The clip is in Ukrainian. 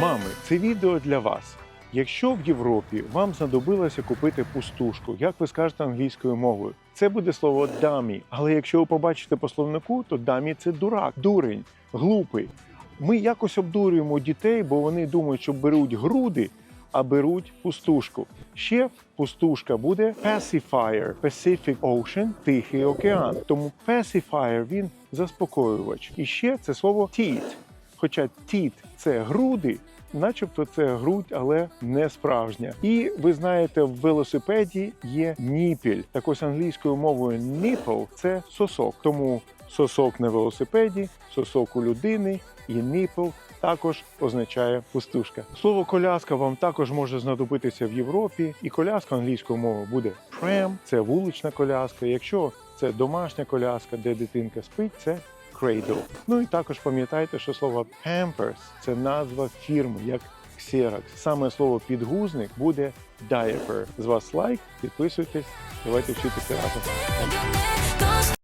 Мами, це відео для вас. Якщо в Європі вам знадобилося купити пустушку, як ви скажете англійською мовою, це буде слово дамі. Але якщо ви побачите по словнику, то дамі це дурак, дурень, глупий. Ми якось обдурюємо дітей, бо вони думають, що беруть груди, а беруть пустушку. Ще пустушка буде pacifier, Pacific Ocean, Тихий океан. Тому pacifier він заспокоювач. І ще це слово teat. Хоча тіт це груди, начебто це грудь, але не справжня. І ви знаєте, в велосипеді є ніпіль. Так ось англійською мовою nipple – це сосок. Тому сосок на велосипеді, сосок у людини і nipple також означає пустушка. Слово коляска вам також може знадобитися в Європі, і коляска англійською мовою буде pram – це вулична коляска. Якщо це домашня коляска, де дитинка спить, це Cradle. Ну і також пам'ятайте, що слово Pampers – це назва фірми, як Xerox. Саме слово підгузник буде diaper. З вас лайк, підписуйтесь, давайте вчитися разом.